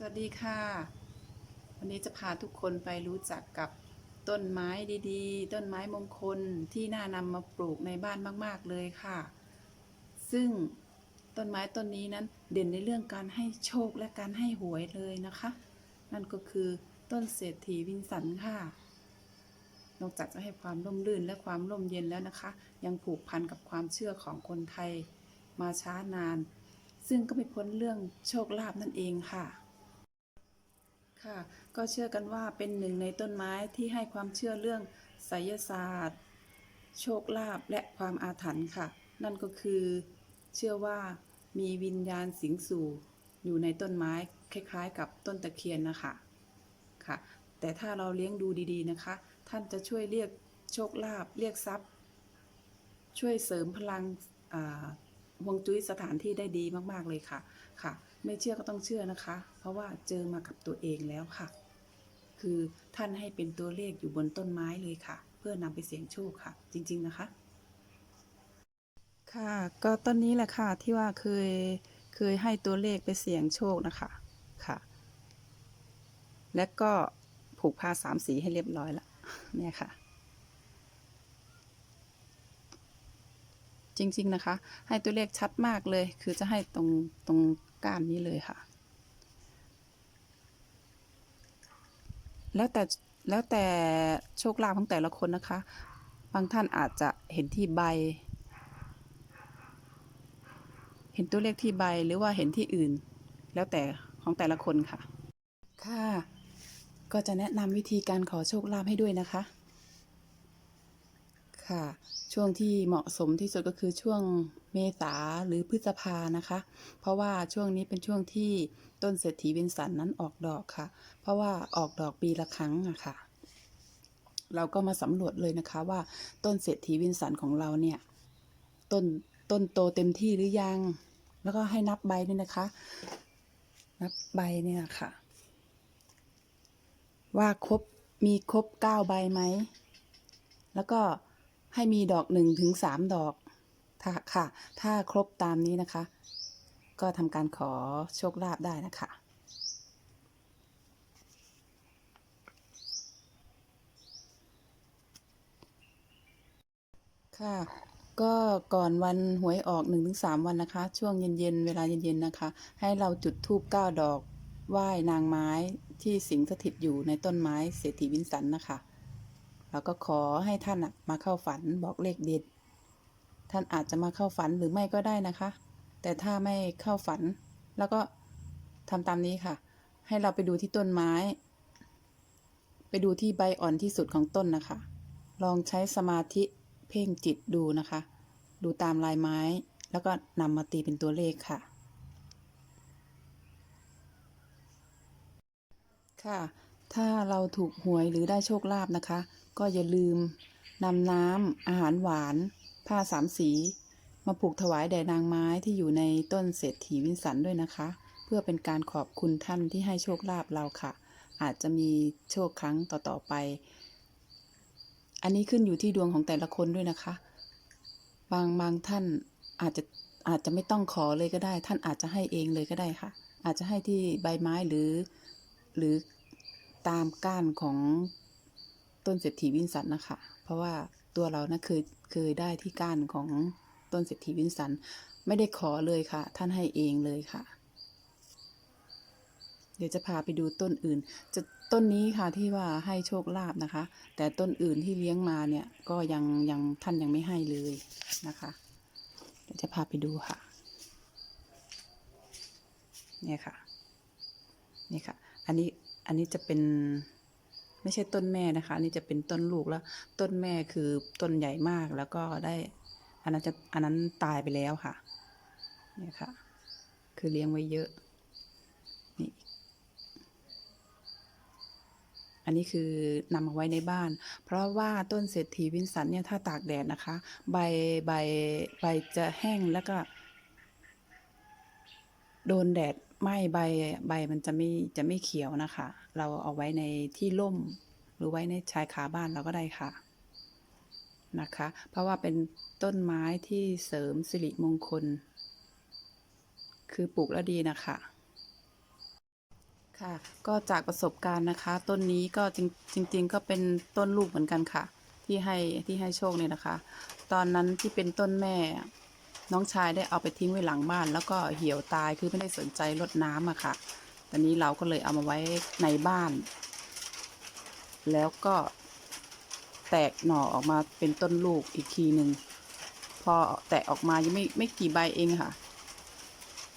สวัสดีค่ะ วันนี้จะพาทุกคนไปรู้จักกับต้นไม้ดีๆ ต้นไม้มงคลที่น่านำมาปลูกในบ้านมาก ๆ เลยค่ะ ซึ่งต้นไม้ต้นนี้นั้นเด่นในเรื่องการให้โชคและการให้หวยเลยนะคะ นั่นก็คือต้นเศรษฐีวินสันค่ะ นอกจากจะให้ความร่มรื่นและความร่มเย็นแล้วนะคะ ยังผูกพันกับความเชื่อของคนไทยมาช้านาน ซึ่งก็ไม่พ้นเรื่องโชคลาภนั่นเองค่ะ ค่ะ ก็เชื่อกันว่าเป็นหนึ่งในต้นไม้ที่ให้ความเชื่อเรื่องไสยศาสตร์ โชคลาภและความอาถรรพ์ค่ะ นั่นก็คือ เชื่อว่ามีวิญญาณสิงสู่อยู่ในต้นไม้คล้ายๆ กับต้นตะเคียนนะคะค่ะ แต่ถ้าเราเลี้ยงดูดีๆนะคะ ท่านจะช่วยเรียกโชคลาภเรียกทรัพย์ ช่วยเสริมพลังอ่า ฮวงจุ้ยสถานที่ได้ดีมากๆเลยค่ะค่ะ ไม่เชื่อก็ต้องเชื่อนะคะ เพราะว่าเจอมากับตัวเองแล้วค่ะ คือท่านให้เป็นตัวเลขอยู่บนต้นไม้เลยค่ะ เพื่อนำไปเสี่ยงโชคค่ะ จริง ๆนะคะ ค่ะ ก็ต้นนี้แหละค่ะที่ว่าเคยเคยให้ตัวเลขไปเสี่ยงโชคนะคะค่ะ และก็ผูกผ้าสามสีให้เรียบร้อยละเนี่ยค่ะ จริง ๆ นะคะ ให้ตัวเลขชัดมากเลย คือจะให้ตรงตรงก้านนี้เลยค่ะ แล้วแต่แล้วแต่โชคลาภของแต่ละคนนะคะ บางท่านอาจจะเห็นที่ใบ เห็นตัวเลขที่ใบหรือว่าเห็นที่อื่น แล้วแต่ของแต่ละคนค่ะ ค่ะ ก็จะแนะนำวิธีการขอโชคลาภให้ด้วยนะคะ ค่ะ ช่วงที่เหมาะสมที่สุดก็คือช่วงเมษาหรือพฤษภานะคะ เพราะว่าช่วงนี้เป็นช่วงที่ต้นเศรษฐีวินสันนั้นออกดอกค่ะ เพราะว่าออกดอกปีละครั้งอะค่ะ เราก็มาสำรวจเลยนะคะว่าต้นเศรษฐีวินสันของเราเนี่ยต้นต้นโตเต็มที่หรือยัง แล้วก็ให้นับใบด้วยนะคะ นับใบเนี่ยค่ะ ว่าครบมีครบเก้าใบไหม แล้วก็ ให้มีดอกหนึ่งถึงสามดอกถ้าค่ะ ถ้าครบตามนี้นะคะ ก็ทำการขอโชคลาภได้นะคะค่ะก็ก่อนวันหวยออกหนึ่งถึงสามวันนะคะ ช่วงเย็นๆเวลาเย็นๆนะคะ ให้เราจุดธูปเก้าดอกไหว้นางไม้ที่สิงสถิตอยู่ในต้นไม้เศรษฐีวินสันนะคะ แล้วก็ขอให้ท่านน่ะมาเข้าฝันบอกเลขเด็ด ท่านอาจจะมาเข้าฝันหรือไม่ก็ได้นะคะ แต่ถ้าไม่เข้าฝัน แล้วก็ทำตามนี้ค่ะ ให้เราไปดูที่ต้นไม้ ไปดูที่ใบอ่อนที่สุดของต้นนะคะ ลองใช้สมาธิเพ่งจิตดูนะคะ ดูตามลายไม้ แล้วก็นำมาตีเป็นตัวเลขค่ะ ค่ะ ถ้าเราถูกหวยหรือได้โชคลาภนะคะ ก็อย่าลืมนำน้ำอาหารหวาน ผ้าสามสี มาผูกถวายแด่นางไม้ที่อยู่ในต้นเศรษฐีวินสันด้วยนะคะ เพื่อเป็นการขอบคุณท่านที่ให้โชคลาภเราค่ะ อาจจะมีโชคครั้งต่อๆไป อันนี้ขึ้นอยู่ที่ดวงของแต่ละคนด้วยนะคะ บางบางท่านอาจจะอาจจะไม่ต้องขอเลยก็ได้ ท่านอาจจะให้เองเลยก็ได้ค่ะ อาจจะให้ที่ใบไม้หรือหรือ ตามก้านของต้นเศรษฐีวินสันนะคะ เพราะว่าตัวเรานะเคยเคยได้ที่ก้านของต้นเศรษฐีวินสัน ไม่ได้ขอเลยค่ะ ท่านให้เองเลยค่ะ เดี๋ยวจะพาไปดูต้นอื่น จะต้นนี้ค่ะที่ว่าให้โชคลาภนะคะ แต่ต้นอื่นที่เลี้ยงมาเนี่ยก็ยังยังท่านยังไม่ให้เลยนะคะ เดี๋ยวจะพาไปดูค่ะ เนี่ยค่ะ นี่ค่ะ อันนี้ อันนี้จะเป็นไม่ใช่ต้นแม่นะคะ อันนี้จะเป็นต้นลูกแล้ว ต้นแม่คือต้นใหญ่มากแล้วก็ได้ อันนั้นจะอันนั้นตายไปแล้วค่ะ เนี่ยค่ะ คือเลี้ยงไว้เยอะ นี่ อันนี้คือนำมาไว้ในบ้าน เพราะว่าต้นเศรษฐีวินสันเนี่ยถ้าตากแดดนะคะ ใบใบใบจะแห้งแล้วก็ โดนแดด ไหม้ใบใบมันจะไม่จะไม่เขียวนะคะ เราเอาไว้ในที่ร่ม หรือไว้ในชายคาบ้านเราก็ได้ค่ะนะคะ เพราะว่าเป็นต้นไม้ที่เสริมสิริมงคล คือปลูกแล้วดีนะคะค่ะ ก็จากประสบการณ์นะคะ ต้นนี้ก็จริงจริงก็เป็นต้นลูกเหมือนกันค่ะ ที่ให้ที่ให้โชคเนี่ยนะคะ ตอนนั้นที่เป็นต้นแม่ น้องชายได้เอาไปทิ้งไว้หลังบ้าน แล้วก็เหี่ยวตายคือไม่ได้สนใจรดน้ำอะค่ะ ตอนนี้เราก็เลยเอามาไว้ในบ้าน แล้วก็แตกหน่อออกมาเป็นต้นลูกอีกทีหนึ่งพอแตกออกมายังไม่ไม่กี่ใบเองค่ะ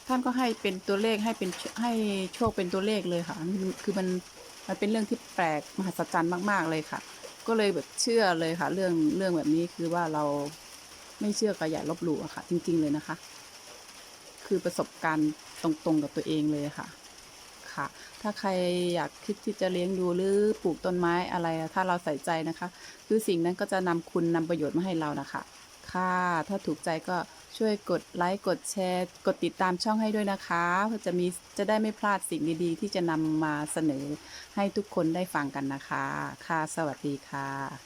ท่านก็ให้เป็นตัวเลขให้เป็นให้โชคเป็นตัวเลขเลยค่ะ คือมันมันเป็นเรื่องที่แปลกมหัศจรรย์มาก ๆเลยค่ะ ก็เลยแบบเชื่อเลยค่ะ เรื่องเรื่องแบบนี้คือว่าเรา ไม่เชื่อก็อย่าลบหลู่อะค่ะ จริง ๆ เลยนะคะ คือประสบการณ์ตรงๆกับตัวเองเลยค่ะ ค่ะ ถ้าใครอยากคิดที่จะเลี้ยงดูหรือปลูกต้นไม้อะไร ถ้าเราใส่ใจนะคะ คือสิ่งนั้นก็จะนำคุณนำประโยชน์มาให้เรานะคะ ค่ะ ถ้าถูกใจก็ช่วยกดไลค์กดแชร์ กดติดตามช่องให้ด้วยนะคะเพื่อจะมีจะได้ไม่พลาดสิ่งดีๆ ที่จะนำมาเสนอให้ทุกคนได้ฟังกันนะคะ ค่ะ สวัสดีค่ะ